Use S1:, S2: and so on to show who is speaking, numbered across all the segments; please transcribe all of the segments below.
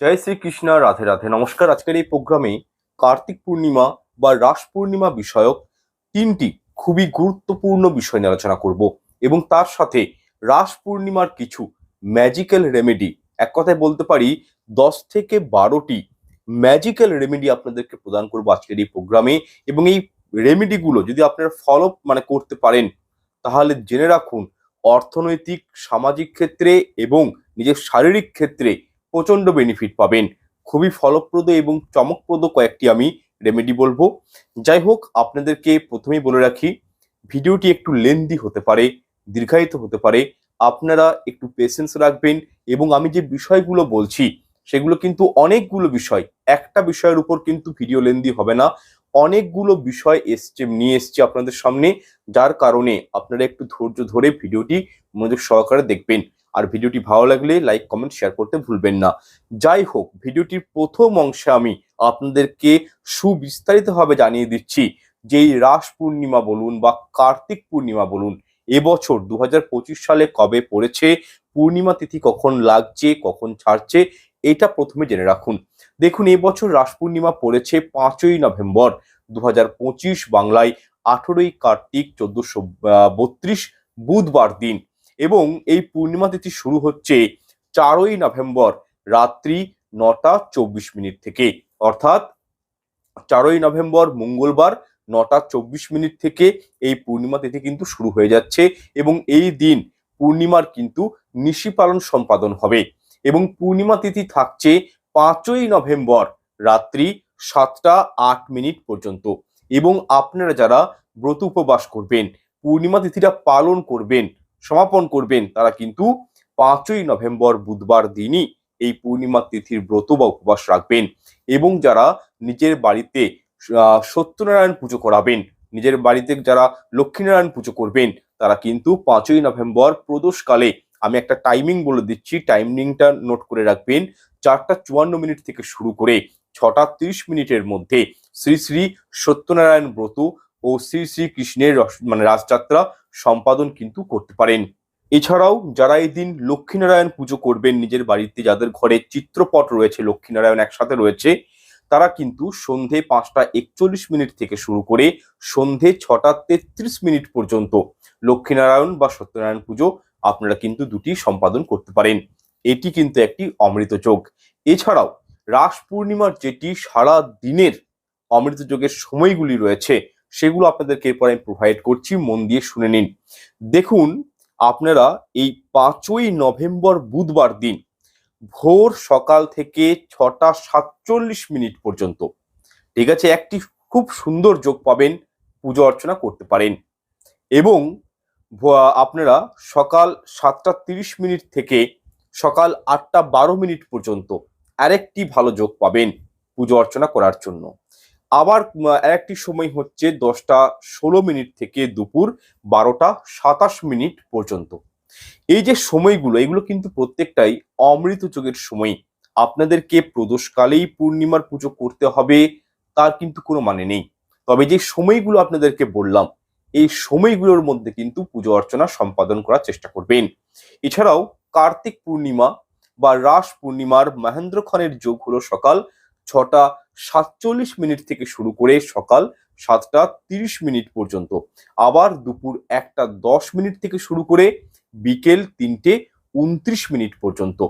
S1: জয় শ্রীকৃষ্ণ, রাধে রাধে। নমস্কার, আজকের এই প্রোগ্রামে কার্তিক পূর্ণিমা বা রাস পূর্ণিমা বিষয়ক তিনটি খুবই গুরুত্বপূর্ণ বিষয় নিয়ে আলোচনা করব এবং তার সাথে রাস পূর্ণিমার কিছু ম্যাজিক্যাল রেমেডি এক কথায় বলতে পারি, দশ থেকে বারোটি ম্যাজিক্যাল রেমেডি আপনাদেরকে প্রদান করব আজকের এই প্রোগ্রামে এবং এই রেমেডিগুলো যদি আপনারা ফলো মানে করতে পারেন, তাহলে জেনে রাখুন, অর্থনৈতিক, সামাজিক ক্ষেত্রে এবং নিজের শারীরিক ক্ষেত্রে প্রচণ্ড বেনিফিট পাবেন। খুবই ফলপ্রদ এবং চমকপ্রদ কয়েকটি আমি রেমেডি বলব। যাই হোক, আপনাদেরকে প্রথমেই বলে রাখি, ভিডিওটি একটু লেন্দি হতে পারে, দীর্ঘায়িত হতে পারে। আপনারা একটু পেশেন্স রাখবেন এবং আমি যে বিষয়গুলো বলছি, সেগুলো কিন্তু অনেকগুলো বিষয়, একটা বিষয়ের উপর কিন্তু ভিডিও লেন্দি হবে না। অনেকগুলো বিষয় এসছে, নিয়ে এসছে আপনাদের সামনে, যার কারণে আপনারা একটু ধৈর্য ধরে ভিডিওটি মনোযোগ সহকারে দেখবেন। আর ভিডিওটি ভালো লাগলে লাইক কমেন্ট শেয়ার করতে ভুলবেন না। যাই হোক, ভিডিওটির প্রথম অংশে আমি আপনাদেরকে সুবিস্তারিতভাবে জানিয়ে দিচ্ছি যে রাস পূর্ণিমা বলুন বা কার্তিক পূর্ণিমা বলুন, এবছর দু হাজার পঁচিশ সালে কবে পড়েছে, পূর্ণিমা তিথি কখন লাগছে, কখন ছাড়ছে, এটা প্রথমে জেনে রাখুন। দেখুন, এবছর রাস পূর্ণিমা পড়েছে পাঁচই নভেম্বর দু হাজার পঁচিশ বাংলায় আঠেরোই কার্তিক চোদ্দশো বত্রিশ বুধবার দিন। এবং এই পূর্ণিমা তিথি শুরু হচ্ছে চারই নভেম্বর রাত্রি নটা চব্বিশ মিনিট থেকে। অর্থাৎ চারই নভেম্বর মঙ্গলবার নটা চব্বিশ মিনিট থেকে এই পূর্ণিমা তিথি কিন্তু শুরু হয়ে যাচ্ছে এবং এই দিন পূর্ণিমার কিন্তু নিশি পালন সম্পাদন হবে এবং পূর্ণিমা তিথি থাকছে পাঁচই নভেম্বর রাত্রি সাতটা আট মিনিট পর্যন্ত। এবং আপনারা যারা ব্রত উপবাস করবেন, পূর্ণিমা তিথিটা পালন করবেন সমাপন করবেন। তারা কিন্তু পাঁচই নভেম্বর বুধবার দিনই এই পূর্ণিমা তিথির ব্রত বা উপবাস রাখবেন এবং যারা নিজের বাড়িতে সত্যনারায়ণ পুজো করাবেন, নিজের বাড়িতে যারা লক্ষ্মীনারায়ণ পুজো করবেন, তারা কিন্তু পাঁচই নভেম্বর প্রদোষকালে, আমি একটা টাইমিং বলে দিচ্ছি টাইমিংটা নোট করে রাখবেন, চারটা চুয়ান্ন মিনিট থেকে শুরু করে ছটা তিরিশ মিনিটের মধ্যে শ্রী শ্রী সত্যনারায়ণ ব্রত ও শ্রী শ্রী কৃষ্ণের রস- মানে রাজযাত্রা সম্পাদন কিন্তু করতে পারেন। এছাড়াও যারা এই দিন লক্ষ্মীনারায়ণ পুজো করবেন নিজের বাড়িতে, যাদের ঘরে চিত্রপট রয়েছে, লক্ষ্মীনারায়ণ একসাথে রয়েছে, তারা কিন্তু সন্ধে পাঁচটা একচল্লিশ মিনিট থেকে শুরু করে সন্ধে ছটা তেত্রিশ মিনিট পর্যন্ত লক্ষ্মীনারায়ণ বা সত্যনারায়ণ পুজো আপনারা কিন্তু দুটি সম্পাদন করতে পারেন। এটি কিন্তু একটি অমৃত যোগ। এছাড়াও রাস পূর্ণিমার যেটি সারা দিনের অমৃত যোগের সময়গুলি রয়েছে সেগুলো আপনাদেরকে এরপর আমি প্রোভাইড করছি, মন দিয়ে শুনে নিন। দেখুন, আপনারা এই পাঁচই নভেম্বর বুধবার দিন ভোর সকাল থেকে ছটা সাতচল্লিশ মিনিট পর্যন্ত, ঠিক আছে, একটি খুব সুন্দর যোগ পাবেন, পুজো অর্চনা করতে পারেন। এবং আপনারা সকাল সাতটা তিরিশ মিনিট থেকে সকাল আটটা বারো মিনিট পর্যন্ত আরেকটি ভালো যোগ পাবেন, পুজো অর্চনা করার জন্য। আবার একটি সময় হচ্ছে দশটা ষোলো মিনিট থেকে দুপুর বারোটা সাতাশ মিনিট পর্যন্ত। এই যে সময়গুলো, এগুলো কিন্তু প্রত্যেকটাই অমৃত যোগের সময়। আপনাদেরকে প্রদোষকালেই পূর্ণিমার পুজো করতে হবে, তার কিন্তু কোনো মানে নেই। তবে যে সময়গুলো আপনাদেরকে বললাম, এই সময়গুলোর মধ্যে কিন্তু পুজো অর্চনা সম্পাদন করার চেষ্টা করবেন। এছাড়াও কার্তিক পূর্ণিমা বা রাস পূর্ণিমার মহেন্দ্র মহেন্দ্রক্ষণের যোগ হলো সকাল ছটা সাতচল্লিশ মিনিট থেকে শুরু করে সকাল সাতটা তিরিশ মিনিট পর্যন্ত। আবার দুপুর একটা দশ মিনিট থেকে শুরু করে বিকেল তিনটে উনত্রিশ মিনিট পর্যন্ত।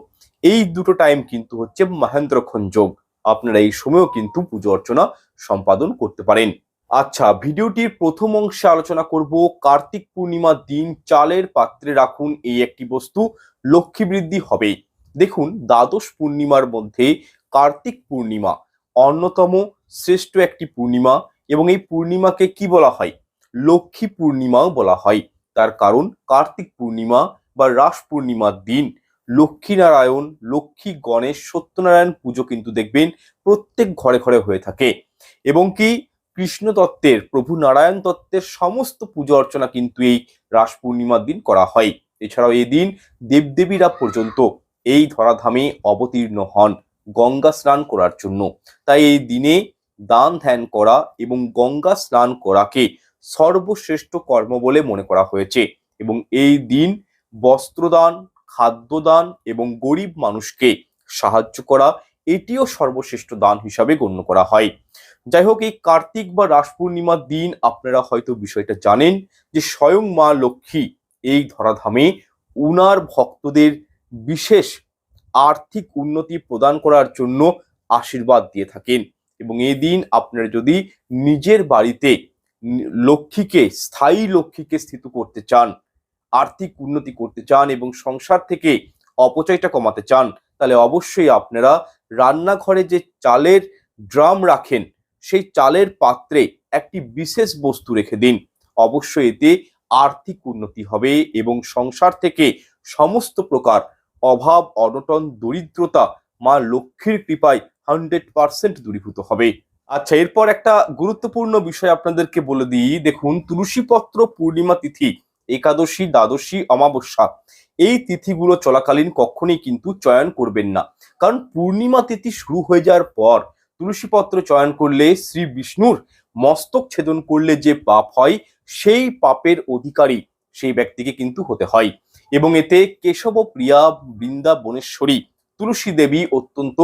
S1: এই দুটো টাইম কিন্তু হচ্ছে মহেন্দ্রক্ষণ যোগ। আপনারা এই সময়ও কিন্তু পুজো অর্চনা সম্পাদন করতে পারেন। আচ্ছা ভিডিওটির প্রথম অংশে আলোচনা করব, কার্তিক পূর্ণিমার দিন চালের পাত্রে রাখুন এই একটি বস্তু, লক্ষ্মী বৃদ্ধি হবে দেখুন, দ্বাদশ পূর্ণিমার মধ্যে কার্তিক পূর্ণিমা অন্যতম শ্রেষ্ঠ একটি পূর্ণিমা এবং এই পূর্ণিমাকে কি বলা হয়? লক্ষ্মী পূর্ণিমাও বলা হয়। তার কারণ কার্তিক পূর্ণিমা বা রাস পূর্ণিমার দিন। লক্ষ্মীনারায়ণ, লক্ষ্মী গণেশ, সত্যনারায়ণ পুজো কিন্তু দেখবেন প্রত্যেক ঘরে ঘরে হয়ে থাকে। এবং কি কৃষ্ণ তত্ত্বের, প্রভু নারায়ণ তত্ত্বের সমস্ত পুজো অর্চনা কিন্তু এই রাস পূর্ণিমার দিন করা হয়। এছাড়াও এই দিন দেবদেবীরা পর্যন্ত এই ধরাধামে অবতীর্ণ হন। গঙ্গা স্নান করার জন্য। তাই এই দিনে দান ধ্যান করা এবং গঙ্গা স্নান করাকে সর্বশ্রেষ্ঠ কর্ম বলে মনে করা হয়েছে এবং এই দিন বস্ত্রদান, খাদ্যদান এবং গরিব মানুষকে সাহায্য করা এটিও সর্বশ্রেষ্ঠ দান হিসাবে গণ্য করা হয়। যাই হোক, এই কার্তিক বা রাস পূর্ণিমার দিন আপনারা হয়তো বিষয়টা জানেন যে স্বয়ং মা লক্ষ্মী এই ধরাধামে উনার ভক্তদের বিশেষ আর্থিক উন্নতি প্রদান করার জন্য আশীর্বাদ দিয়ে থাকেন। এবং এই দিন আপনারা যদি নিজের বাড়িতে লক্ষ্মীকে, স্থায়ী লক্ষ্মীকে স্থিত করতে চান, আর্থিক উন্নতি করতে চান এবং সংসার থেকে অপচয়টা কমাতে চান, তাহলে অবশ্যই আপনারা রান্নাঘরে যে চালের ড্রাম রাখেন, সেই চালের পাত্রে একটি বিশেষ বস্তু রেখে দিন। অবশ্যই এতে আর্থিক উন্নতি হবে এবং সংসার থেকে সমস্ত প্রকার অভাব, অনটন, দরিদ্রতা মা লক্ষ্মীর কৃপায় হান্ড্রেড পার্সেন্ট দূরীভূত হবে। আচ্ছা এরপর একটা গুরুত্বপূর্ণ বিষয় আপনাদেরকে বলে দিই। দেখুন, তুলসীপত্র পূর্ণিমা তিথি, একাদশী, দ্বাদশী, অমাবস্যা, এই তিথিগুলো চলাকালীন কখনোই কিন্তু চয়ন করবেন না। কারণ পূর্ণিমা তিথি শুরু হয়ে যাওয়ার পর তুলসীপত্র চয়ন করলে শ্রী বিষ্ণুর মস্তক ছেদন করলে যে পাপ হয়, সেই পাপের অধিকারী সেই ব্যক্তিকে কিন্তু হতে হয়। এবং এতে কেশব প্রিয়া বৃন্দা বনেশ্বরী তুলসী দেবী অত্যন্ত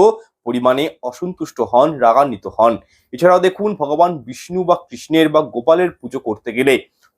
S1: পরিমাণে অসন্তুষ্ট হন, রাগান্বিত হন। এছাড়াও দেখুন, ভগবান বিষ্ণু বা কৃষ্ণের বা গোপালের পুজো করতে গেলে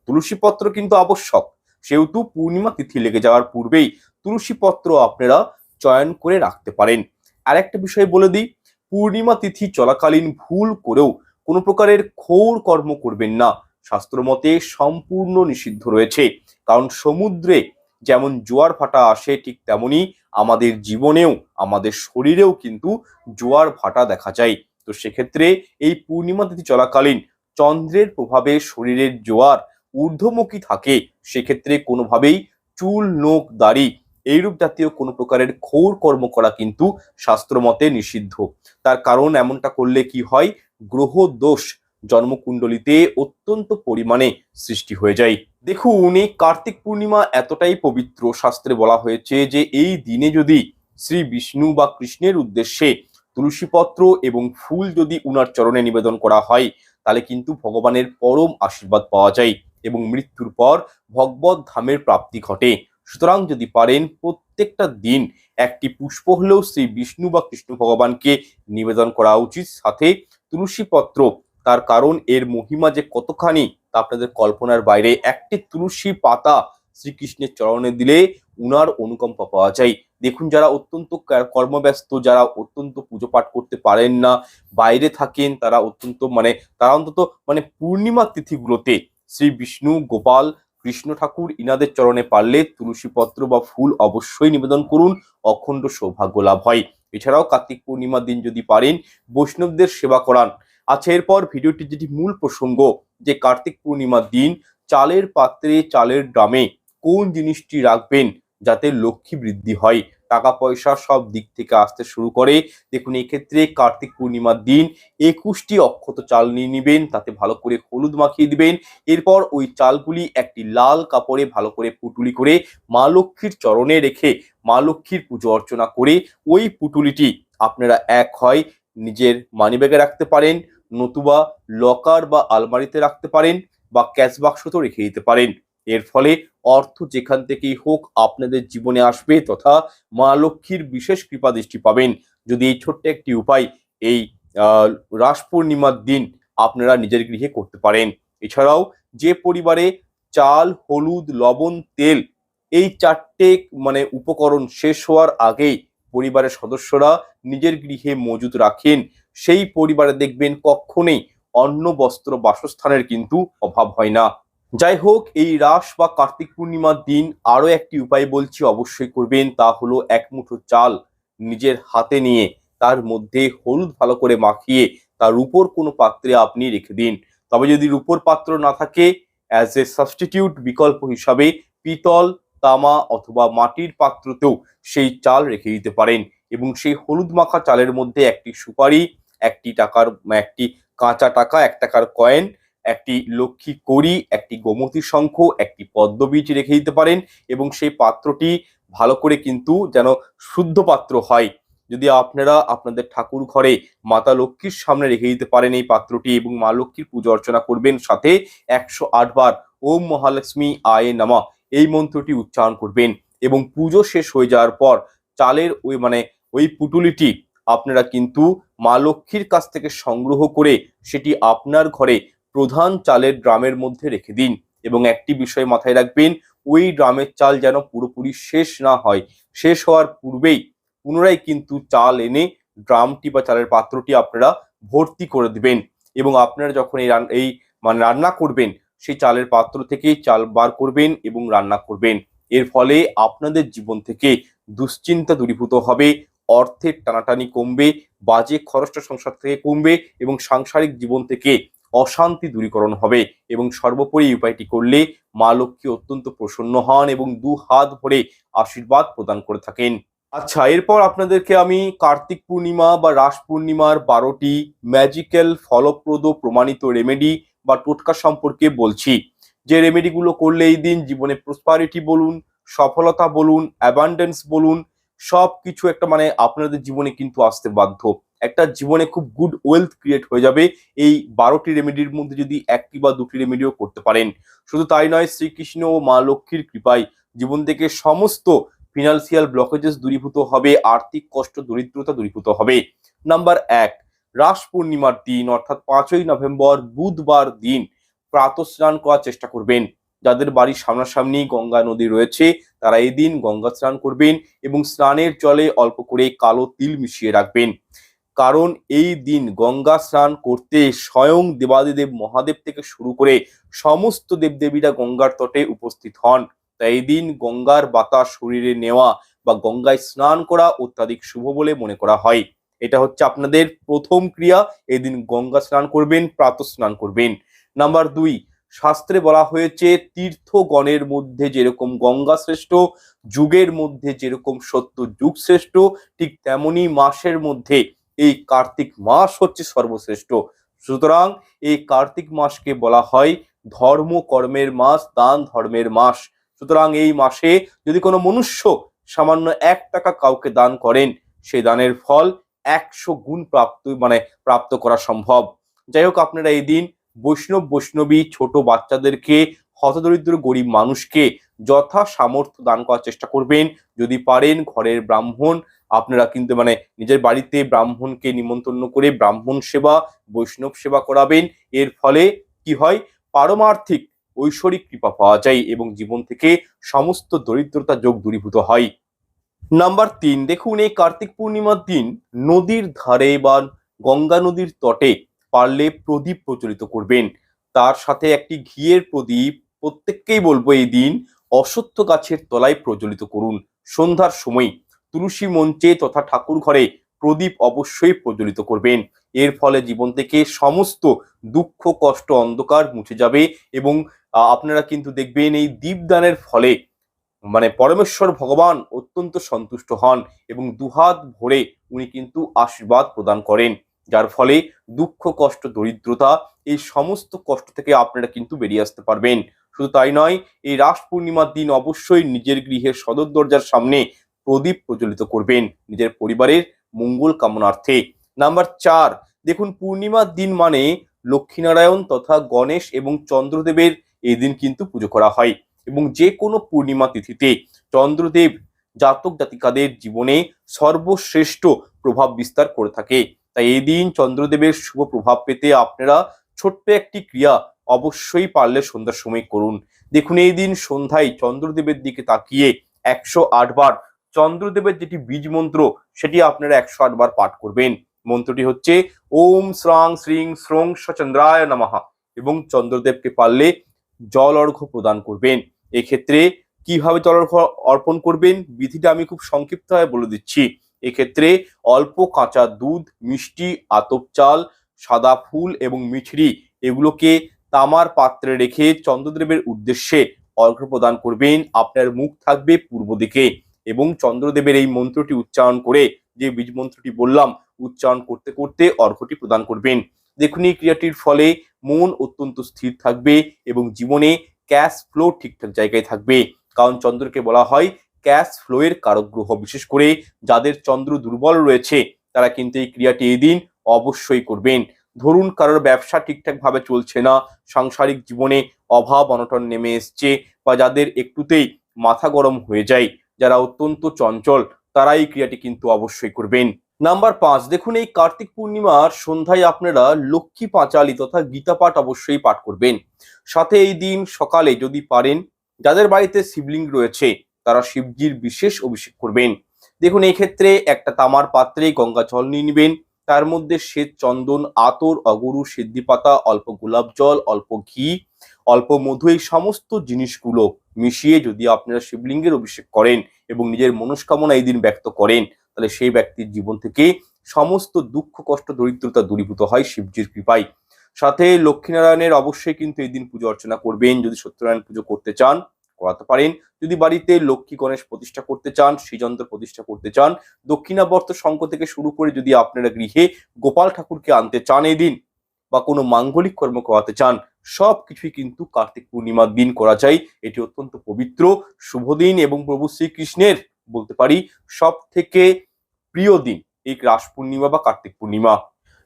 S1: তুলসীপত্র কিন্তু আবশ্যক। সেহেতু পূর্ণিমা তিথি লেগে যাওয়ার পূর্বেই তুলসীপত্র আপনারা চয়ন করে রাখতে পারেন। আর একটা বিষয় বলে দিই, পূর্ণিমা তিথি চলাকালীন ভুল করেও কোনো প্রকারের খোর কর্ম করবেন না। শাস্ত্রমতে সম্পূর্ণ নিষিদ্ধ রয়েছে। কারণ সমুদ্রে যেমন জোয়ার ভাটা আসে ঠিক তেমনি আমাদের জীবনেও, আমাদের শরীরেও কিন্তু জোয়ার ভাটা দেখা যায়। তো সেক্ষেত্রে এই পূর্ণিমা তিথি চলাকালীন চন্দ্রের প্রভাবে শরীরের জোয়ার ঊর্ধ্বমুখী থাকে, সেক্ষেত্রে কোনোভাবেই চুল, নোখ, দাড়ি এইরূপ জাতীয় কোনো প্রকারের ক্ষৌর কর্ম করা কিন্তু শাস্ত্রমতে নিষিদ্ধ। তার কারণ এমনটা করলে কি হয়? গ্রহ দোষ। জন্মকুণ্ডলিতে অত্যন্ত পরিমাণে সৃষ্টি হয়ে যায়। দেখুন, এই কার্তিক পূর্ণিমা এতটাই পবিত্র শাস্ত্রে বলা হয়েছে যে, এই দিনে যদি শ্রী বিষ্ণু বা কৃষ্ণের উদ্দেশ্যে তুলসীপত্র এবং ফুল যদি উনার চরণে নিবেদন করা হয়, তাহলে কিন্তু ভগবানের পরম আশীর্বাদ পাওয়া যায় এবং মৃত্যুর পর ভগবত ধামের প্রাপ্তি ঘটে। সুতরাং যদি পারেন, প্রত্যেকটা দিন একটি পুষ্প হলেও শ্রী বিষ্ণু বা কৃষ্ণ ভগবানকে নিবেদন করা উচিত। সাথে তুলসী পত্র তার কারণ এর মহিমা যে কতখানি তা আপনাদের কল্পনার বাইরে। একটি তুলসী পাতা শ্রীকৃষ্ণের চরণে দিলে উনার অনুকম্পা পাওয়া যায়। দেখুন, যারা অত্যন্ত কর্মব্যস্ত, যারা অত্যন্ত পুজো পাঠ করতে পারেন না, বাইরে থাকেন, তারা অত্যন্ত মানে তারা অন্তত মানে পূর্ণিমা তিথিগুলোতে শ্রী বিষ্ণু, গোপাল, কৃষ্ণ ঠাকুর ইনাদের চরণে পারলে তুলসী পত্র বা ফুল অবশ্যই নিবেদন করুন। অখণ্ড সৌভাগ্য লাভ হয়। এছাড়াও কার্তিক পূর্ণিমার দিন যদি পারেন, বৈষ্ণবদের সেবা করান। আচ্ছা এরপর ভিডিওটি যেটি মূল প্রসঙ্গ, যে কার্তিক পূর্ণিমার দিন, চালের পাত্রে, চালের ড্রামে কোন জিনিসটি রাখবেন যাতে লক্ষ্মী বৃদ্ধি হয়? টাকা পয়সা সব দিক থেকে আসতে শুরু করে। দেখুন এই ক্ষেত্রে কার্তিক পূর্ণিমার দিন একুশটি অক্ষত চাল নিয়ে নেবেন, তাতে ভালো করে হলুদ মাখিয়ে দিবেন। এরপর ওই চালগুলি একটি লাল কাপড়ে ভালো করে পুটুলি করে মা লক্ষ্মীর চরণে রেখে মা লক্ষ্মীর পুজো অর্চনা করে ওই পুটুলিটি আপনারা এক হয় নিজের মানিব্যাগে রাখতে পারেন, নতুবা লকার বা আলমারিতে রাখতে পারেন বা ক্যাশ বাক্সতেও রেখে দিতে পারেন। এর ফলে অর্থ যেখান থেকেই হোক আপনাদের জীবনে আসবে তথা মা লক্ষ্মীর বিশেষ কৃপা দৃষ্টি পাবেন। যদি এই ছোট্ট একটি উপায় এই রাস পূর্ণিমার দিন আপনারা নিজের গৃহে করতে পারেন। এছাড়াও যে পরিবারে চাল, হলুদ, লবণ, তেল এই চারটে মানে উপকরণ শেষ হওয়ার আগেই পরিবারের সদস্যরা নিজের গৃহে মজুদ রাখেন। সেই পরিবারে দেখবেন কখনোই অন্ন, বস্ত্র, বাসস্থানের কিন্তু অভাব হয় না। যাই হোক, এই রাস বা কার্তিক পূর্ণিমার দিন আরও একটি উপায় বলছি অবশ্যই করবেন, তা হলো এক মুঠো চাল নিজের হাতে নিয়ে তার মধ্যে হলুদ ভালো করে মাখিয়ে তার উপর কোনো পাত্রে আপনি রেখে দিন। তবে যদি রূপোর পাত্র না থাকে অ্যাজ এ সাবস্টিটিউট বিকল্প হিসাবে পিতল তামা অথবা মাটির পাত্রতেও সেই চাল রেখে দিতে পারেন এবং সেই হলুদ মাখা চালের মধ্যে একটি সুপারি, একটি টাকার, একটি কাঁচা টাকা, এক টাকার কয়েন, একটি লক্ষ্মী কড়ি, একটি গোমতী শঙ্খ, একটি পদ্মবীজ রেখে দিতে পারেন এবং সেই পাত্রটি ভালো করে কিন্তু যেন শুদ্ধ পাত্র হয়। যদি আপনারা আপনাদের ঠাকুর ঘরে মাতা লক্ষ্মীর সামনে রেখে দিতে পারেন এই পাত্রটি এবং মা লক্ষ্মীর পুজো অর্চনা করবেন সাথে একশো বার ওম মহালক্ষ্মী আয়ে নামা। এই মন্ত্রটি উচ্চারণ করবেন। এবং পুজো শেষ হয়ে যাওয়ার পর চালের ওই মানে ওই পুটুলিটি আপনারা কিন্তু মা লক্ষ্মীর কাছ থেকে সংগ্রহ করে সেটি আপনার ঘরে প্রধান চালের ড্রামের মধ্যে রেখে দিন। এবং একটি বিষয় মাথায় রাখবেন, ওই ড্রামের চাল যেন পুরোপুরি শেষ না হয়। শেষ হওয়ার পূর্বেই পুনরায় কিন্তু চাল এনে ড্রামটি বা চালের পাত্রটি আপনারা ভর্তি করে দিবেন। এবং আপনারা যখন এই এই মানে রান্না করবেন সেই চালের পাত্র থেকেই চাল বার করবেন এবং রান্না করবেন। এর ফলে আপনাদের জীবন থেকে দুশ্চিন্তা দূরীভূত হবে, অর্থের টানাটানি কমবে, বাজে খরচটা সংসার থেকে কমবে এবং সাংসারিক জীবন থেকে অশান্তি দূরীকরণ হবে এবং সর্বোপরি উপায়টি করলে মা লক্ষ্মী অত্যন্ত প্রসন্ন হন এবং দু হাত ভরে আশীর্বাদ প্রদান করে থাকেন। আচ্ছা এরপর আপনাদেরকে আমি কার্তিক পূর্ণিমা বা রাস পূর্ণিমার বারোটি ম্যাজিক্যাল ফলপ্রদ, প্রমাণিত রেমেডি বা টোটকা সম্পর্কে বলছি। যে রেমেডিগুলো করলে এই দিন জীবনে প্রসপারিটি বলুন, সফলতা বলুন অ্যাবান্ডেন্স বলুন সব কিছু একটা মানে আপনাদের জীবনে কিন্তু আসতে বাধ্য। একটা জীবনে খুব গুড ওয়েলথ ক্রিয়েট হয়ে যাবে এই বারোটি রেমেডির মধ্যে যদি একটি বা দুটি রেমেডিও করতে পারেন। শুধু তাই নয়, শ্রীকৃষ্ণ ও মা লক্ষ্মীর কৃপায় জীবন থেকে সমস্ত ফিনান্সিয়াল ব্লকেজেস দূরীভূত হবে, আর্থিক কষ্ট, দরিদ্রতা দূরীভূত হবে। নাম্বার এক রাস পূর্ণিমার দিন, অর্থাৎ পাঁচই নভেম্বর, বুধবার দিন প্রাতঃস্নান করার চেষ্টা করবেন। যাদের বাড়ির সামনাসামনি গঙ্গা নদী রয়েছে, তারা এই দিন গঙ্গা স্নান করবেন এবং স্নানের জলে অল্প করে কালো তিল মিশিয়ে রাখবেন। কারণ এই দিন গঙ্গা স্নান করতে স্বয়ং দেবাদিদেব মহাদেব থেকে শুরু করে সমস্ত দেবদেবীরা গঙ্গার তটে উপস্থিত হন। তাই এই দিন গঙ্গার বাতাস শরীরে নেওয়া বা গঙ্গায় স্নান করা অত্যাধিক শুভ বলে মনে করা হয়। এটা হচ্ছে আপনাদের প্রথম ক্রিয়া। এদিন গঙ্গা স্নান করবেন, প্রাত স্নান করবেন। নাম্বার দুই, শাস্ত্রে বলা হয়েছে, তীর্থগণের মধ্যে যেরকম গঙ্গা শ্রেষ্ঠ, যুগের মধ্যে যেরকম সত্য যুগ শ্রেষ্ঠ, ঠিক তেমনি মাসের মধ্যে এই কার্তিক মাস হচ্ছে সর্বশ্রেষ্ঠ। সুতরাং এই কার্তিক মাসকে বলা হয় ধর্ম কর্মের মাস, দান ধর্মের মাস। সুতরাং এই মাসে যদি কোনো মনুষ্য সামান্য এক টাকা কাউকে দান করেন সেই দানের ফল একশো গুণ প্রাপ্ত মানে প্রাপ্ত করা সম্ভব। যাই হোক, আপনারা এই দিন বৈষ্ণব, বৈষ্ণবী, ছোট বাচ্চাদেরকে, হতদরিদ্র গরিব মানুষকে যথা সামর্থ্য দান করার চেষ্টা করবেন। যদি পারেন ঘরের ব্রাহ্মণ, আপনারা কিন্তু মানে নিজের বাড়িতে ব্রাহ্মণকে নিমন্ত্রণ করে ব্রাহ্মণ সেবা, বৈষ্ণব সেবা করাবেন। এর ফলে কি হয়? পারমার্থিক ঐশ্বরিক কৃপা পাওয়া যায় এবং জীবন থেকে সমস্ত দরিদ্রতা যোগ দূরীভূত হয়। নাম্বার তিন, দেখুন এই কার্তিক পূর্ণিমার দিন নদীর ধারে বা গঙ্গা নদীর তটে পারলে প্রদীপ প্রচলিত করবেন। তার সাথে একটি ঘিয়ের প্রদীপ, প্রত্যেককেই বলব এই দিন অসত্য গাছের তলায় প্রজ্বলিত করুন। সন্ধ্যার সময় তুলসী মঞ্চে তথা ঠাকুর ঘরে প্রদীপ অবশ্যই প্রজ্বলিত করবেন। এর ফলে জীবন থেকে সমস্ত দুঃখ, কষ্ট, অন্ধকার মুছে যাবে এবং আপনারা কিন্তু দেখবেন এই দীপদানের ফলে মানে পরমেশ্বর ভগবান অত্যন্ত সন্তুষ্ট হন এবং দুহাত ভরে উনি কিন্তু আশীর্বাদ প্রদান করেন, যার ফলে দুঃখ, কষ্ট, দরিদ্রতা এই সমস্ত কষ্ট থেকে আপনারা কিন্তু বেরিয়ে আসতে পারবেন। শুধু তাই নয়, এই রাস পূর্ণিমার দিন অবশ্যই নিজের গৃহের সদর দরজার সামনে প্রদীপ প্রজ্বলিত করবেন নিজের পরিবারের মঙ্গল কামনার্থে। নাম্বার চার, দেখুন পূর্ণিমার দিন মানে লক্ষ্মীনারায়ণ তথা গণেশ এবং চন্দ্রদেবের এই দিন কিন্তু পুজো করা হয়। এবং যে কোনো পূর্ণিমা তিথিতে চন্দ্রদেব জাতক জাতিকাদের জীবনে সর্বশ্রেষ্ঠ প্রভাব বিস্তার করে থাকে। তাই এই দিন চন্দ্রদেবের শুভ প্রভাব পেতে আপনারা ছোট্ট একটি ক্রিয়া অবশ্যই পারলে সন্ধ্যার সময় করুন। দেখুন এই দিন সন্ধ্যায় চন্দ্রদেবের দিকে তাকিয়ে একশো বার চন্দ্রদেবের যেটি বীজ মন্ত্র, সেটি আপনারা একশো আট বার পাঠ করবেন। মন্ত্রটি হচ্ছে, ওম শ্রাং শ্রীং শ্রং সচন্দ্রায় নমঃ এবং চন্দ্রদেবকে পারলে জল অর্ঘ্য প্রদান করবেন। এক্ষেত্রে কীভাবে অর্ঘ্য অর্পণ করবেন? বিধিটা আমি খুব সংক্ষিপ্তভাবে বলে দিচ্ছি। এক্ষেত্রে অল্প কাঁচা দুধ, মিষ্টি, আতপ চাল, সাদা ফুল এবং মিছরি এগুলোকে তামার পাত্রে রেখে চন্দ্রদেবের উদ্দেশ্যে অর্ঘ্য প্রদান করবেন। আপনার মুখ থাকবে পূর্ব দিকে এবং চন্দ্রদেবের এই মন্ত্রটি উচ্চারণ করে যে বীজ মন্ত্রটি বললাম, উচ্চারণ করতে করতে অর্ঘ্যটি প্রদান করবেন। দেখুন, এই ক্রিয়াটির ফলে মন অত্যন্ত স্থির থাকবে এবং জীবনে ক্যাশ ফ্লো ঠিকঠাক জায়গায় থাকবে। কারণ চন্দ্রকে বলা হয় ক্যাশ ফ্লোয়ের কারক গ্রহ বিশেষ করে যাদের চন্দ্র দুর্বল রয়েছে, তারা কিন্তু এই ক্রিয়াটি এই দিন অবশ্যই করবেন। ধরুন কারোর ব্যবসা ঠিকঠাক ভাবে চলছে না, সাংসারিক জীবনে অভাব, অনটন নেমে এসছে বা যাদের একটুতেই মাথা গরম হয়ে যায়, যারা অত্যন্ত চঞ্চল তারা এই ক্রিয়াটি কিন্তু অবশ্যই করবেন। নাম্বার পাঁচ, দেখুন এই কার্তিক পূর্ণিমার সন্ধ্যায় আপনারা লক্ষ্মী পাঁচালী তথা গীতা পাঠ অবশ্যই পাঠ করবেন। সাথে এই দিন সকালে যদি পারেন, যাদের বাড়িতে শিবলিঙ্গ রয়েছে, তারা শিবজির বিশেষ অভিষেক করবেন। দেখুন এই ক্ষেত্রে একটা তামার পাত্রে গঙ্গা জল নিয়ে নেবেন, তার মধ্যে শ্বেত চন্দন, আতর, অগরু সিদ্ধি পাতা অল্প গোলাপ জল, অল্প ঘি, অল্প মধু, এই সমস্ত জিনিসগুলো মিশিয়ে যদি আপনারা শিবলিঙ্গের অভিষেক করেন এবং নিজের মনস্কামনা এই দিন ব্যক্ত করেন তাহলে সেই ব্যক্তির জীবন থেকে সমস্ত দুঃখ, কষ্ট, দরিদ্রতা দূরীভূত হয় শিবজির কৃপায়। সাথে লক্ষ্মীনারায়ণের অবশ্যই কিন্তু এই দিন পুজো অর্চনা করবেন। যদি সত্যনারায়ণ পুজো করতে চান, করাতে পারেন। যদি বাড়িতে লক্ষ্মী গণেশ প্রতিষ্ঠা করতে চান, শ্রীযন্ত্র প্রতিষ্ঠা করতে চান, দক্ষিণাবর্ত শঙ্খ থেকে শুরু করে যদি আপনারা গৃহে গোপাল ঠাকুরকে আনতে চান এই দিন, বা কোনো মাঙ্গলিক কর্ম করাতে চান সব কিছুই কিন্তু কার্তিক পূর্ণিমার দিন করা যায়। এটি অত্যন্ত পবিত্র। শুভ দিন এবং প্রভু শ্রীকৃষ্ণের বলতে পারি সব থেকে প্রিয় দিন এই রাস পূর্ণিমা বা কার্তিক পূর্ণিমা।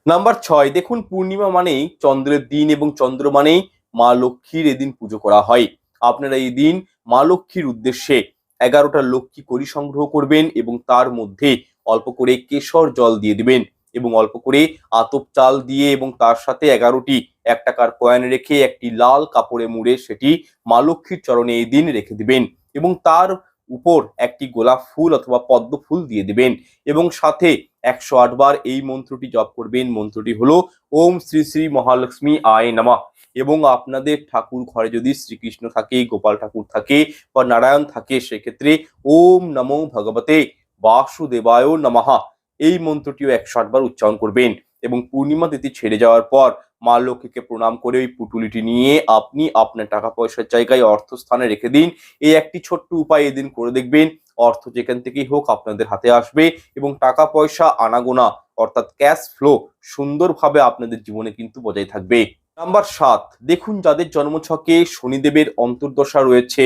S1: নাম্বার ছয়, দেখুন পূর্ণিমা মানেই চন্দ্রের দিন এবং চন্দ্র মানেই মা লক্ষ্মীর এদিন পুজো করা হয়। আপনারা এই দিন মা লক্ষ্মীর উদ্দেশ্যে এগারোটা লক্ষ্মী করি সংগ্রহ করবেন এবং তার মধ্যে অল্প করে কেশর জল দিয়ে দিবেন এবং অল্প করে আতপ চাল দিয়ে এবং তার সাথে এগারোটি এক টাকার কয়েন রেখে একটি লাল কাপড়ে মুড়ে সেটি মা লক্ষ্মীর চরণে এই দিন রেখে দিবেন এবং তার উপর একটি গোলাপ ফুল অথবা পদ্ম ফুল দিয়ে দেবেন। এবং সাথে একশো বার এই মন্ত্রটি জপ করবেন। মন্ত্রটি হলো, ওম শ্রী শ্রী মহালক্ষ্মী আয় নামা। এবং আপনাদের ঠাকুর ঘরে যদি শ্রীকৃষ্ণ থাকে, গোপাল ঠাকুর থাকে বা নারায়ণ থাকে, সেক্ষেত্রে ওম নমো ভগবতে বাসুদেবায় নমঃ। এই মন্ত্রটিও একশো বার উচ্চারণ করবেন এবং পূর্ণিমা তিথি ছেড়ে যাওয়ার পর মা লক্ষ্মীকে প্রণাম করে ওই পুটুলিটি নিয়ে আপনি আপনার টাকা পয়সার জায়গায় অর্থস্থানে রেখে দিন। এই একটি ছোট্ট উপায় এদিন করে দেখবেন। অর্থ যেখান থেকেই হোক আপনাদের হাতে আসবে এবং টাকা পয়সা আনাগোনা অর্থাৎ ক্যাশ ফ্লো সুন্দরভাবে আপনাদের জীবনে কিন্তু বজায় থাকবে। নাম্বার সাত, দেখুন যাদের জন্মছকে শনিদেবের অন্তর্দশা রয়েছে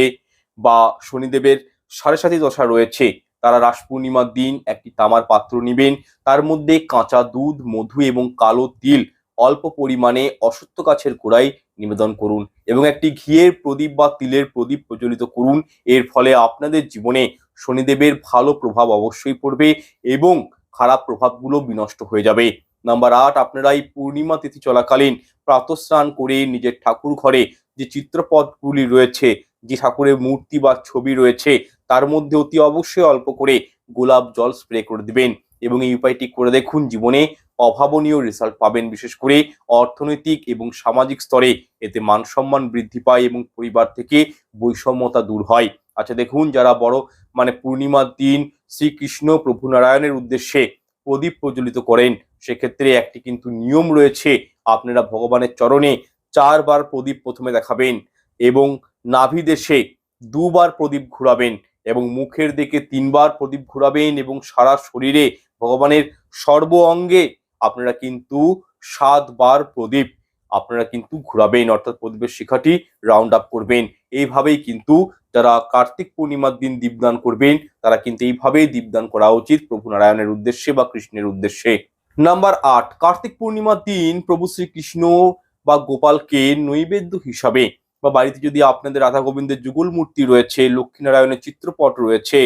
S1: বা শনিদেবের সাড়ে সাতি দশা রয়েছে, তারা রাস পূর্ণিমার দিন একটি তামার পাত্র নেবেন। তার মধ্যে কাঁচা দুধ, মধু এবং কালো তিল অল্প পরিমাণে অসত্য গাছের গোড়ায় নিবেদন করুন এবং একটি ঘিয়ের প্রদীপ বা তিলের প্রদীপ প্রজ্বলিত করুন। এর ফলে আপনাদের জীবনে শনিদেবের ভালো প্রভাব অবশ্যই পড়বে এবং খারাপ প্রভাবগুলো বিনষ্ট হয়ে যাবে। নাম্বার আট, আপনারা এই পূর্ণিমা তিথি চলাকালীন প্রাতঃস্নান করে নিজের ঠাকুর ঘরে যে চিত্রপটগুলি রয়েছে, যে ঠাকুরের মূর্তি বা ছবি রয়েছে, তার মধ্যে অতি অবশ্যই অল্প করে গোলাপ জল স্প্রে করে দিবেন। এবং এই উপায়টি করে দেখুন, জীবনে অভাবনীয় রেজাল্ট পাবেন। বিশেষ করে অর্থনৈতিক এবং সামাজিক স্তরে এতে মান সম্মান বৃদ্ধি পায় এবং পরিবার থেকে বৈষম্যতা দূর হয়। আচ্ছা দেখুন, যারা বড় মানে পূর্ণিমার দিন শ্রীকৃষ্ণ প্রভু নারায়ণের উদ্দেশ্যে প্রদীপ প্রজ্বলিত করেন, সেক্ষেত্রে একটি কিন্তু নিয়ম রয়েছে, আপনারা ভগবানের চরণে চারবার প্রদীপ প্রথমে দেখাবেন এবং নাভি দেশে দুবার প্রদীপ ঘুরাবেন এবং মুখের দিকে তিনবার প্রদীপ ঘুরাবেন এবং সারা শরীরে ভগবানের সর্ব অঙ্গে আপনারা কিন্তু সাতবার প্রদীপ আপনারা কিন্তু ঘুরাবেন, অর্থাৎ প্রদীপের শিখাটি রাউন্ড আপ করবেন। এইভাবেই কিন্তু যারা কার্তিক পূর্ণিমার দিন দীপদান করবেন, তারা কিন্তু এইভাবেই দীপদান করা উচিত প্রভু নারায়ণের উদ্দেশ্যে বা কৃষ্ণের উদ্দেশ্যে। নাম্বার আট, কার্তিক পূর্ণিমার দিন প্রভু শ্রীকৃষ্ণ বা গোপালকে নৈবেদ্য হিসাবে বা বাড়িতে যদি আপনাদের রাধা গোবিন্দের যুগল মূর্তি রয়েছে লক্ষ্মীনারায়ণের চিত্রপট রয়েছে,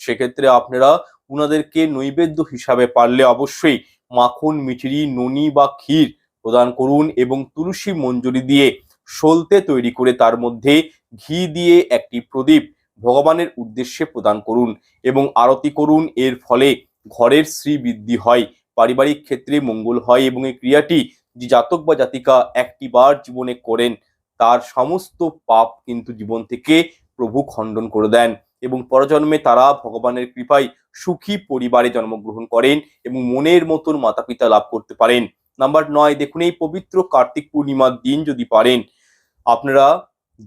S1: সেক্ষেত্রে আপনারা উনাদেরকে নৈবেদ্য হিসাবে পারলে অবশ্যই মাখন, মিঠুরি, ননি বা ক্ষীর প্রদান করুন এবং তুলসী মঞ্জুরি দিয়ে সলতে তৈরি করে তার মধ্যে ঘি দিয়ে একটি প্রদীপ ভগবানের উদ্দেশ্যে প্রদান করুন এবং আরতি করুন। এর ফলে ঘরের শ্রী বৃদ্ধি হয়, পারিবারিক ক্ষেত্রে মঙ্গল হয় এবং এই ক্রিয়াটি যে জাতক বা জাতিকা একটি বার জীবনে করেন, তার সমস্ত পাপ কিন্তু জীবন থেকে প্রভু খণ্ডন করে দেন। এবং পরজন্মে তারা ভগবানের কৃপায় সুখী পরিবারে জন্মগ্রহণ করেন এবং মনের মতন মাতা পিতা লাভ করতে পারেন। নাম্বার নয়, দেখুন এই পবিত্র কার্তিক পূর্ণিমার দিন যদি পারেন, আপনারা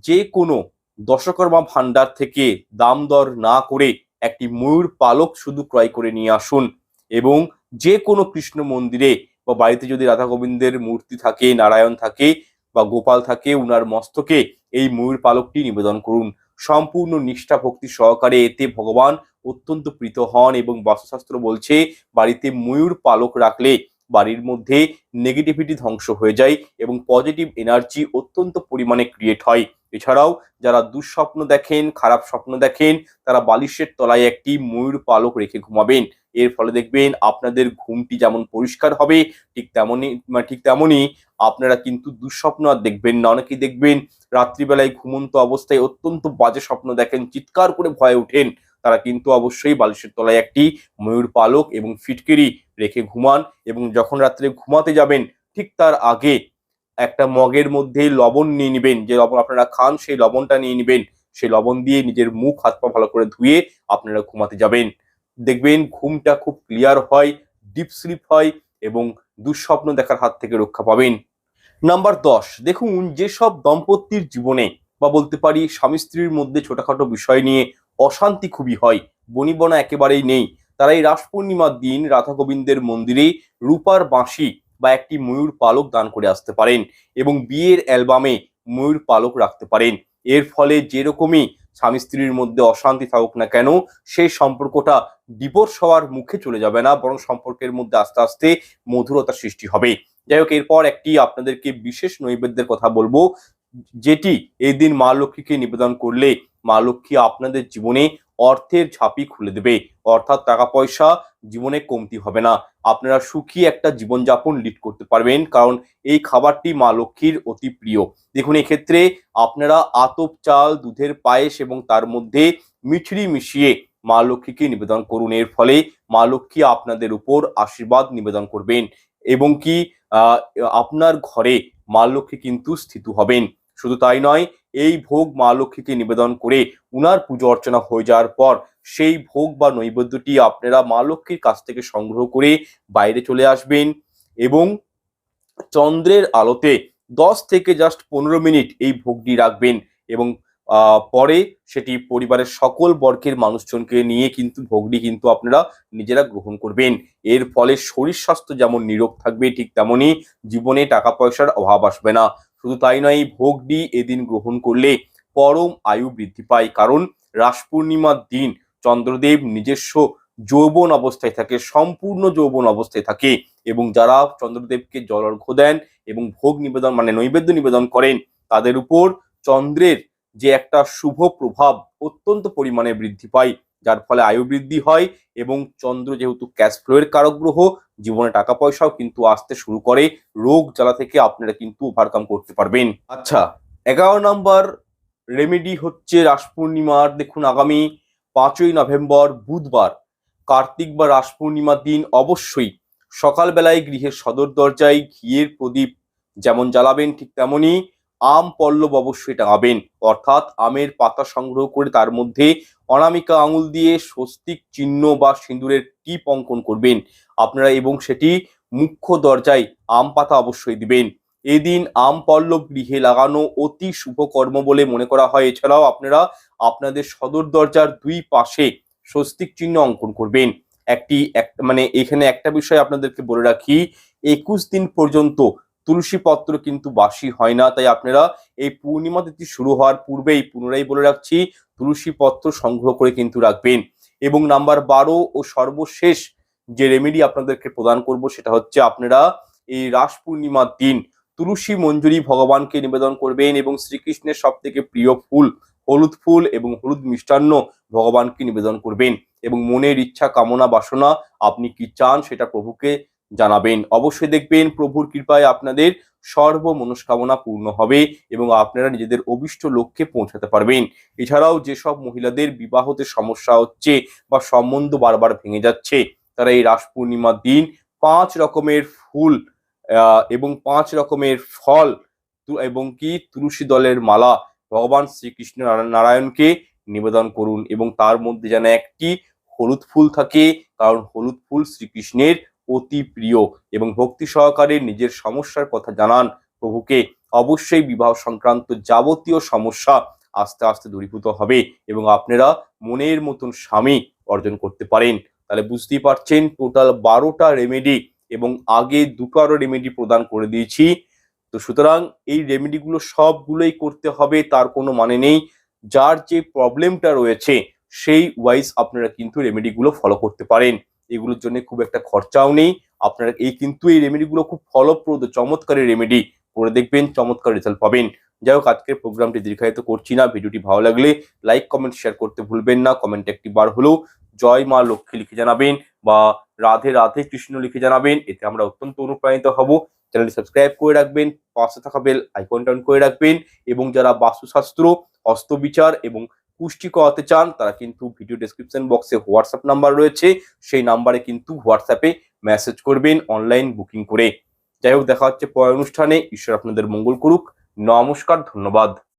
S1: যে কোনো দশকর্মা ভান্ডার থেকে দাম দর না করে একটি ময়ূর পালক শুধু ক্রয় করে নিয়ে আসুন এবং যে কোনো কৃষ্ণ মন্দিরে বা বাড়িতে যদি রাধা গোবিন্দের মূর্তি থাকে, নারায়ণ থাকে বা গোপাল থাকে, উনার মস্তকে এই ময়ূর পালকটি নিবেদন করুন। সম্পূর্ণ নিষ্ঠা ভক্তি সহকারে এতে ভগবান অত্যন্ত প্রীত হন এবং বাস্তুশাস্ত্র বলছে, বাড়িতে ময়ূর পালক রাখলে বাড়ির মধ্যে নেগেটিভিটি ধ্বংস হয়ে যায় এবং পজিটিভ এনার্জি অত্যন্ত পরিমাণে ক্রিয়েট হয়। এছাড়াও যারা দুঃস্বপ্ন দেখেন, খারাপ স্বপ্ন দেখেন, তারা বালিশের তলায় একটি ময়ূর পালক রেখে ঘুমাবেন। এর ফলে দেখবেন আপনাদের ঘুমটি যেমন পরিষ্কার হবে, ঠিক তেমনই মানে ঠিক তেমনই আপনারা কিন্তু দুঃস্বপ্ন আর দেখবেন না। অনেকেই দেখবেন রাত্রিবেলায় ঘুমন্ত অবস্থায় অত্যন্ত বাজে স্বপ্ন দেখেন, চিৎকার করে ভয়ে ওঠেন। তারা কিন্তু অবশ্যই বালিশের তলায় একটি ময়ূর পালক এবং ফিটকিরি রেখে ঘুমান এবং যখন রাত্রে ঘুমাতে যাবেন, ঠিক তার আগে একটা মগের মধ্যে লবণ নিয়ে নেবেন, যে লবণ আপনারা খান, সেই লবণটা নিয়ে নেবেন। সেই লবণ দিয়ে নিজের মুখ, হাত, পা ভালো করে ধুয়ে আপনারা ঘুমাতে যাবেন। দেখবেন ঘুমটা খুব ক্লিয়ার হয় ডিপ স্লিপ হয় এবং দুঃস্বপ্ন দেখার হাত থেকে রক্ষা পাবেন। নাম্বার দশ, দেখুন যেসব দম্পতির জীবনে, বা বলতে পারি স্বামী স্ত্রীর মধ্যে ছোটখাটো বিষয় নিয়ে অশান্তি খুবই হয় বনিবনা একেবারেই নেই। তারা এই রাস পূর্ণিমার দিন রাধা গোবিন্দের মন্দিরে রূপার বাঁশি বা একটি ময়ূর পালক দান করে আসতে পারেন এবং বিয়ের অ্যালবামে ময়ূর পালক রাখতে পারেন। এর ফলে যেরকমই স্বামী স্ত্রীর মধ্যে অশান্তি থাকুক না কেন, সেই সম্পর্কটা ডিভোর্স হওয়ার মুখে চলে যাবে না, বরং সম্পর্কের মধ্যে আস্তে আস্তে মধুরতা সৃষ্টি হবে। যাই হোক, এরপর একটি আপনাদেরকে বিশেষ নৈবেদ্যের কথা বলব, যেটি এই দিন মা লক্ষ্মীকে নিবেদন করলে মা লক্ষ্মী আপনাদের জীবনে অর্থের ঝাঁপি খুলে দেবে। অর্থাৎ টাকা পয়সা জীবনে কমতি হবে না। আপনারা সুখী একটা জীবনযাপন লিড করতে পারবেন, কারণ এই খাবারটি মা লক্ষ্মীর অতি প্রিয়। দেখুন, এক্ষেত্রে আপনারা আতপ চাল, দুধের পায়েস এবং তার মধ্যে মিছরি মিশিয়ে মা লক্ষ্মীকে নিবেদন করুন। এর ফলে মা লক্ষ্মী আপনাদের উপর আশীর্বাদ নিবেদন করবেন এবং কি আপনার ঘরে মা লক্ষ্মী কিন্তু স্থিত হবেন। শুধু তাই নয় এই ভোগ মা লক্ষ্মীকে নিবেদন করে উনার পুজো অর্চনা হয়ে যাওয়ার পর সেই ভোগ বা নৈবেদ্যটি আপনারা মা লক্ষ্মীর কাছ থেকে সংগ্রহ করে বাইরে চলে আসবেন এবং চন্দ্রের আলোতে দশ থেকে জাস্ট পনেরো মিনিট এই ভোগটি রাখবেন এবং পরে সেটি পরিবারের সকল বর্গের মানুষজনকে নিয়ে কিন্তু ভোগটি কিন্তু আপনারা নিজেরা গ্রহণ করবেন। এর ফলে শরীর স্বাস্থ্য যেমন নিরোগ থাকবে ঠিক তেমনই জীবনে টাকা পয়সার অভাব আসবে না। শুধু তাই নয়, এই ভোগটি এদিন গ্রহণ করলে পরম আয়ু বৃদ্ধি পায়। কারণ রাস পূর্ণিমার দিন চন্দ্রদেব নিজস্ব যৌবন অবস্থায় থাকে, সম্পূর্ণ যৌবন অবস্থায় থাকে এবং যারা চন্দ্রদেবকে জল অর্ঘ্য দেন এবং ভোগ নিবেদন মানে নৈবেদ্য নিবেদন করেন, তাদের উপর চন্দ্রের যে একটা শুভ প্রভাব অত্যন্ত পরিমাণে বৃদ্ধি পায়। যার ফলে আয়ু বৃদ্ধি হয় এবং চন্দ্র যেহেতু ক্যাশ ফ্লোয়ের কারক গ্রহ, জীবনে টাকা পয়সাও কিন্তু আসতে শুরু করে, রোগ জ্বালা থেকে আপনারা কিন্তু ওভারকাম করতে পারবেন। আচ্ছা এগারো নম্বর রেমেডি হচ্ছে রাস পূর্ণিমার, দেখুন আগামী পাঁচই নভেম্বর, বুধবার। কার্তিক বা রাস পূর্ণিমার দিন অবশ্যই সকালবেলায় গৃহের সদর দরজায় ঘিয়ের প্রদীপ যেমন জ্বালাবেন ঠিক তেমনই আম পল্লব অবশ্যই টাঙাবেন অর্থাৎ আমের পাতা সংগ্রহ করে তার মধ্যে অনামিকা আঙুল দিয়ে স্বস্তিক চিহ্ন বা সিঁদুরের টিপ অঙ্কন করবেন। আপনারা এবং সেটি মুখ্য দরজায় আম পাতা অবশ্যই দিবেন। এদিন আম পল্লব গৃহে লাগানো অতি শুভ কর্ম বলে মনে করা হয়। এছাড়াও আপনারা আপনাদের সদর দরজার দুই পাশে স্বস্তিক চিহ্ন অঙ্কন করবেন। একটি, এক- মানে এখানে একটা বিষয় আপনাদেরকে বলে রাখি, একুশ দিন পর্যন্ত তুলসী পত্র কিন্তু বাসি হয় না। তাই আপনারা এই পূর্ণিমা তিথি শুরু হওয়ার পূর্বেই, পুনরায় বলে রাখছি, তুলসী পত্র সংগ্রহ করে কিন্তু রাখবেন। এবং নাম্বার বারো ও সর্বশেষ যে রেমেডি আপনাদেরকে প্রদান করব, সেটা হচ্ছে আপনারা এই রাস পূর্ণিমার দিন তুলসী মঞ্জুরি ভগবানকে নিবেদন করবেন এবং শ্রীকৃষ্ণের সব থেকে প্রিয় ফুল হলুদ ফুল এবং হলুদ মিষ্টান্ন ভগবানকে নিবেদন করবেন। এবং মনের ইচ্ছা, কামনা, বাসনা, আপনি কি চান সেটা প্রভুকে জানাবেন। অবশ্যই দেখবেন প্রভুর কৃপায় আপনাদের সর্ব মনস্কামনা পূর্ণ হবে এবং আপনারা নিজেদের অভিষ্ট লক্ষ্যে পৌঁছাতে পারবেন। এছাড়াও যেসব মহিলাদের বিবাহতে সমস্যা হচ্ছে বা সম্বন্ধ বারবার ভেঙে যাচ্ছে, তারা এই রাস পূর্ণিমার দিন পাঁচ রকমের ফুল এবং পাঁচ রকমের ফল এবং কি তুলসী দলের মালা ভগবান শ্রীকৃষ্ণ নারায়ণকে নিবেদন করুন এবং তার মধ্যে যেন একটি হলুদ ফুল থাকে, কারণ হলুদ ফুল শ্রীকৃষ্ণের অতি প্রিয় এবং ভক্তি সহকারে নিজের সমস্যার কথা জানান প্রভুকে। অবশ্যই বিবাহ সংক্রান্ত যাবতীয় সমস্যা আস্তে আস্তে দূরীভূত হবে এবং আপনারা মনের মতন স্বামী অর্জন করতে পারেন। তাহলে বুঝতেই পারছেন, টোটাল বারোটা রেমেডি এবং আগে দুটো আরও রেমেডি প্রদান করে দিয়েছি। তো সুতরাং এই রেমেডিগুলো সবগুলোই করতে হবে, তার কোনো মানে নেই। যার যে প্রবলেমটা রয়েছে, সেই ওয়াইজ আপনারা কিন্তু রেমেডিগুলো ফলো করতে পারেন। এগুলোর জন্য খুব একটা খরচাও নেই। আপনারা এই কিন্তু এই রেমেডিগুলো খুব ফলপ্রদ চমৎকারী রেমেডি করে দেখবেন, চমৎকার রেজাল্ট পাবেন। যাই হোক, আজকের প্রোগ্রামটি দীর্ঘায়িত করছি না। ভিডিওটি ভালো লাগলে লাইক কমেন্ট শেয়ার করতে ভুলবেন না। কমেন্ট একটি বার হলেও জয় মা লক্ষ্মী লিখে জানাবেন বা রাধে রাধে কৃষ্ণ লিখে জানাবেন। এতে আমরা অত্যন্ত অনুপ্রাণিত হব। চ্যানেলটি সাবস্ক্রাইব করে রাখবেন, পাশে থাকা বেল আইকনটা অন করে রাখবেন এবং যারা বাস্তুশাস্ত্র হস্তবিচার এবং পুষ্টি করাতে চান, তারা কিন্তু ভিডিও ডেসক্রিপশন বক্সে হোয়াটসঅ্যাপ নাম্বার রয়েছে। সেই নাম্বারে কিন্তু হোয়াটসঅ্যাপে মেসেজ করবেন অনলাইন বুকিং করে। যাই হোক, দেখা হচ্ছে পরের অনুষ্ঠানে। ঈশ্বর আপনাদের মঙ্গল করুক। নমস্কার, ধন্যবাদ।